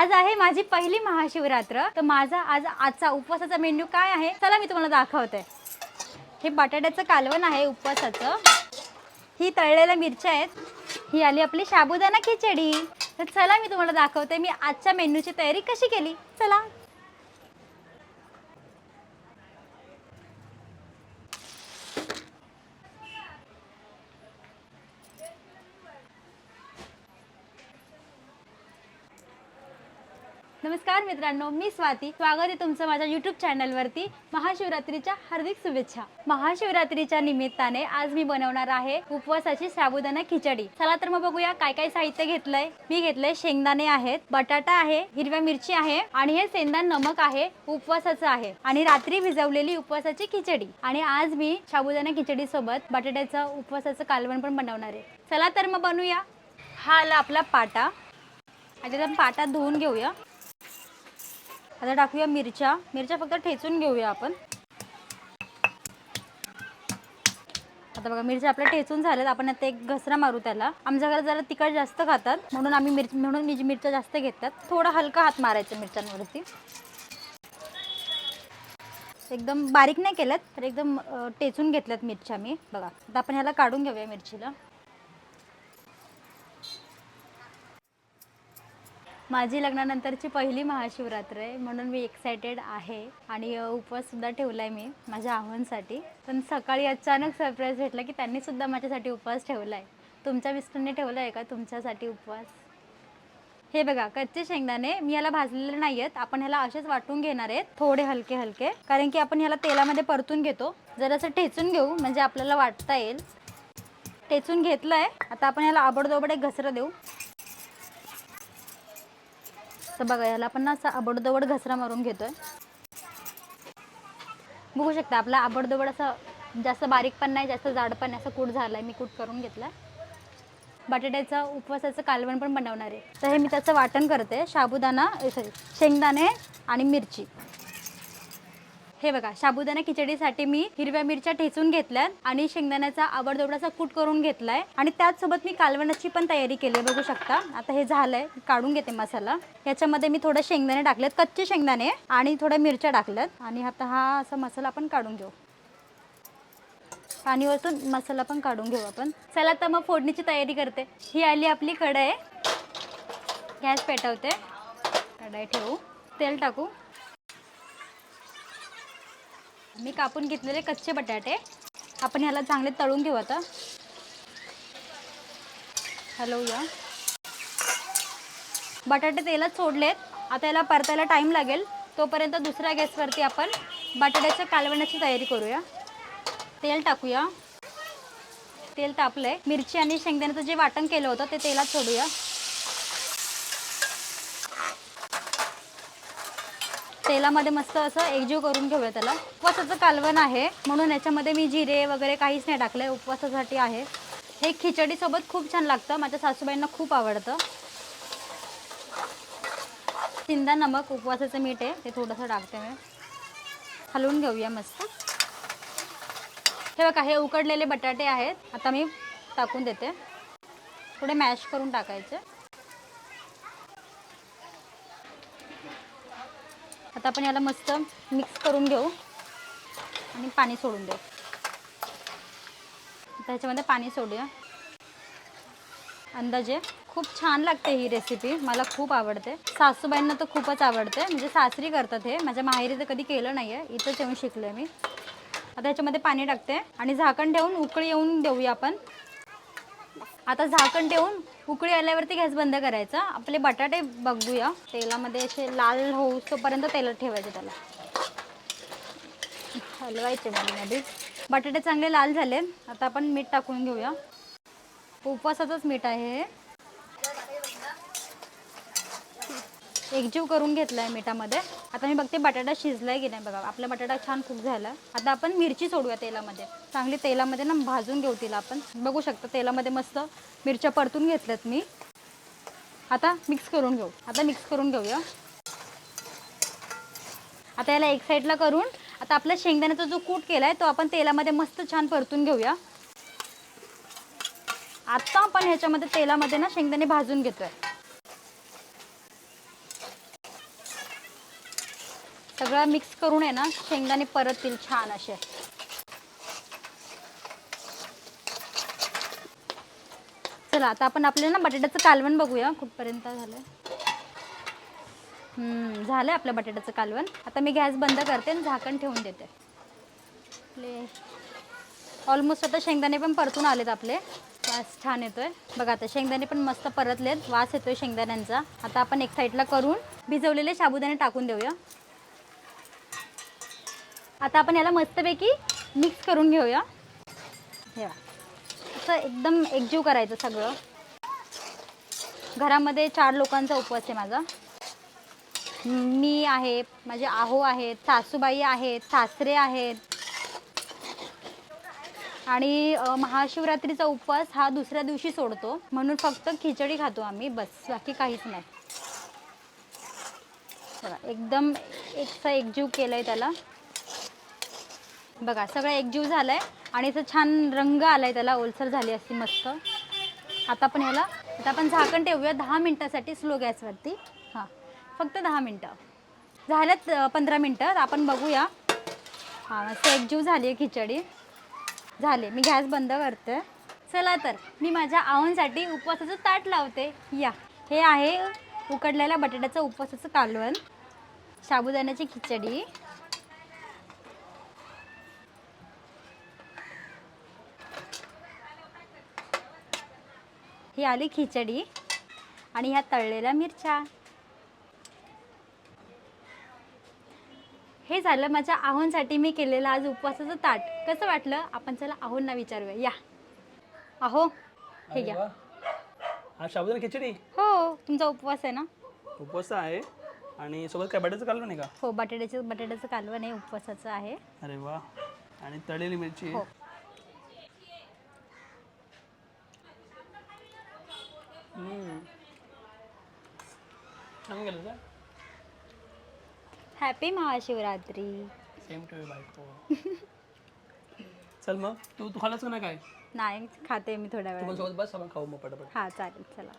आज आहे माझी पहिली महाशिवरात्र. तर माझा आज आजचा उपवासाचा मेन्यू काय आहे? चला मी तुम्हाला दाखवते. हे बटाट्याचं कालवण आहे उपवासाचं. ही तळलेल्या मिरच्या आहेत. ही आली आपली साबुदाणा खिचडी. तर चला मी तुम्हाला दाखवते मी आजच्या मेन्यूची तयारी कशी केली. चला. नमस्कार मित्रांनो मी स्वाती. स्वागत आहे तुमचं माझ्या युट्यूब चॅनलवरती महाशिवरात्रीच्या हार्दिक शुभेच्छा. महाशिवरात्रीच्या निमित्ताने आज मी बनवणार आहे उपवासाची साबुदाणा खिचडी. चला तर मग बघूया काय काय साहित्य घेतलंय. मी घेतलंय शेंगदाणे आहेत बटाटा आहे हिरव्या मिरची आहे आणि हे सेंदा नमक आहे उपवासाचं आहे. आणि रात्री भिजवलेली उपवासाची खिचडी. आणि आज मी साबुदाणा खिचडी सोबत बटाट्याचं उपवासाचं कालवण पण बनवणार आहे. चला तर मग बनवूया. हा आला आपला पाटा. आणि त्याचा पाटा धुवून घेऊया. आता टाकूया मिरच्या. मिरच्या फक्त ठेचून घेऊया आपण. आता बघा मिरच्या आपल्या ठेचून झाल्यात. आपण आता एक घसरा मारू त्याला. आमच्या घरात जरा तिखट जास्त खातात. म्हणून आम्ही मिरची म्हणून मी मिरच्या जास्त घेतात. थोडा हलका हात मारायचा मिरच्यांवरती. एकदम बारीक नाही केल्यात तर एकदम टेचून घेतल्यात मिरच्या मी. बघा आता आपण ह्याला काढून घेऊया मिरचीला. माझी लग्नानंतरची पहिली महाशिवरात्र आहे म्हणून मी एक्सायटेड आहे आणि उपवाससुद्धा ठेवला आहे मी माझ्या आव्हानसाठी पण सकाळी अचानक सरप्राईज भेटला की त्यांनीसुद्धा माझ्यासाठी उपवास ठेवला आहे तुमच्या मिस्टरने ठेवला आहे का तुमच्यासाठी उपवास? हे बघा कच्चे शेंगदाणे मी याला भाजलेले नाही आहेत आपण ह्याला असेच वाटून घेणार आहेत थोडे हलके हलके. कारण की आपण ह्याला तेलामध्ये परतून घेतो. जरासं ठेचून घेऊ म्हणजे आपल्याला वाटता येईल. ठेचून घेतलं आहे आता आपण ह्याला आबडदोबड एक घसरं देऊ. तर बघा याला आपण ना असा आबडदवड घसरा मारून घेतोय. बघू शकता आपला आबडदोबड असं जास्त बारीक पण नाही जास्त जाड पण नाही असं कूट झालंय मी कूट करून घेतलाय. बटाट्याचं उपवासाचं कालवण पण बनवणार आहे. तर हे मी त्याचं वाटण करते. साबुदाणा सॉरी शेंगदाणे आणि मिरची. हे बघा साबुदाणा खिचडीसाठी मी हिरव्या मिरच्या ठेचून घेतल्यात आणि शेंगदाण्याचा आवडदोबडाचा कूट करून घेतलाय. आणि त्याचसोबत मी कालवणाची पण तयारी केली आहे, बघू शकता. आता हे झालंय काढून घेते मसाला. याच्यामध्ये मी थोडं शेंगदाणे टाकलेत कच्चे शेंगदाणे आणि थोड्या मिरच्या टाकल्यात. आणि आता हा असा मसाला आपण काढून घेऊ. आणि वरतून मसाला पण काढून घेऊ आपण. चला तर मग फोडणीची तयारी करते. ही आली आपली कढई. गॅस पेटवते. कढाई ठेवू. तेल टाकू. मी कापून घेतलेले कच्चे बटाटे. आपण ह्याला चांगले तळून घेऊ आता. हलवूया. बटाटे तेलात सोडलेत. आता याला परतायला टाईम लागेल. तोपर्यंत दुसऱ्या गॅसवरती आपण बटाट्याच्या कालवण्याची तयारी करूया. तेल टाकूया. तेल तापलंय. मिरची आणि शेंगदाण्याचं जे वाटण केलं होतं ते तेलात सोडूया. तेलामध्ये मस्त असं एकजीव करून घेऊया त्याला. उपवासाचं कालवण आहे. म्हणून याच्यामध्ये मी जिरे वगैरे काहीच नाही टाकलंय. उपवासासाठी आहे. हे खिचडीसोबत खूप छान लागतं. माझ्या सासूबाईंना खूप आवडतं. सिंदा नमक उपवासाचं मीठ आहे. ते थोडंसं टाकते मी. हलवून घेऊया मस्त. हे बघा हे उकडलेले बटाटे आहेत. आता मी टाकून देते. थोडे मॅश करून टाकायचे. आता आपण याला मस्त मिक्स करून घेऊ आणि पाणी सोडून देऊ. आता ह्याच्यामध्ये पाणी सोडूया. अंदाजे खूप छान लागते ही रेसिपी मला खूप आवडते. सासूबाईंना तर खूपच आवडते. म्हणजे सासरी करतात हे. माझ्या माहेरी तर कधी केलं नाही आहे इथंच येऊन शिकले मी. आता ह्याच्यामध्ये पाणी टाकते. आणि झाकण ठेवून उकळी येऊन देऊया आपण. आता झाकण ठेवून उकळी आल्यावरती गॅस बंद करायचा. आपले बटाटे बघूया. तेलामध्ये असे लाल होऊ तोपर्यंत तेलात ठेवायचे त्याला. हलवायचे मध्ये बटाटे चांगले लाल झाले. आता आपण मीठ टाकून घेऊया. उपवासाचंच मीठ आहे हे. एकजीव करून घेतलाय मिठामध्ये. आता मी बघते बटाटा शिजलाय की नाही बघा. आपला बटाटा छान कुक झाला. आता आपण मिरची सोडूया तेलामध्ये. चांगली तेलामध्ये ना भाजून घेऊ तिला आपण. बघू शकता तेलामध्ये मस्त मिरच्या परतून घेतल्यात मी. आता मिक्स करून घेऊ. आता मिक्स करून घेऊया. आता याला एक साईडला करून आता आपल्या शेंगदाण्याचा जो कूट केला आहे तो आपण तेलामध्ये मस्त छान परतून घेऊया. आत्ता आपण ह्याच्यामध्ये तेलामध्ये ना शेंगदाणे भाजून घेतोय. सगळं मिक्स करून आहे ना शेंगदाणे परततील छान असे. चला आता आपण आपल्याला ना बटाट्याचं कालवण बघूया कुठपर्यंत झालं झालंय झालं आपलं बटाट्याचं कालवण. आता मी गॅस बंद करते आणि झाकण ठेवून देते. आपले ऑलमोस्ट आता शेंगदाणे पण परतून आलेत आपले. वास छान येतोय. बघा आता शेंगदाणे पण मस्त परतलेत. वास येतोय शेंगदाण्यांचा. आता आपण एक साईडला करून भिजवलेले साबुदाणे टाकून देऊया. आता आपण याला मस्तपैकी मिक्स करून घेऊया. हे असं एकदम एकजीव करायचं सगळं. घरामध्ये चार लोकांचा उपवास आहे माझा. मी आहे माझे आहो आहेत सासूबाई आहेत सासरे आहेत. आणि महाशिवरात्रीचा उपवास हा दुसऱ्या दिवशी सोडतो. म्हणून फक्त खिचडी खातो आम्ही बस. बाकी काहीच नाही. एकदम एकसा एकजीव आहे त्याला. बघा सगळं एकजीव आहे आणि असं छान रंग आलाय त्याला ओलसर झाली असती मस्त. आता आपण याला आता आपण झाकण ठेवूया दहा मिनटासाठी स्लो गॅसवरती. हां फक्त दहा मिनटं. झाल्यात पंधरा मिनटं. आपण बघूया. हां मस्त एकजीव झाली आहे खिचडी. झाले मी गॅस बंद करते. चला तर मी माझ्या आव्हांसाठी उपवासाचं ताट लावते. या. हे आहे उकडलेल्या बटाट्याचं उपवासाचं कालवण. साबुदाण्याची खिचडी. ही आली खिचडी आणि ह्या तळलेल्या मिरच्या. हे झालं माझ्या आहोंसाठी मी केलेलं आज उपवासाचं ताट. कसं वाटलं? आपण चला आहोंना विचारूया. या. आहो हे घ्या. साबुदाणा खिचडी? हो तुमचा उपवास आहे ना? उपवास आहे. आणि सोबत काय बटाट्याचं कालवण नाही का? हो बटाट्याचं बटाट्याचं कालवण आहे उपवासाचं आहे. अरे वा. आणि तळलेली मिरची. आहे. हो हम्म. छान गेलं हॅपी महाशिवरात्री. सेम टू बायको. चल मग तू तू खालास का नाही काय? नाही खाते मी थोड्या सोबत बस आपण खाऊ मग पटापट. हा चालेल चला.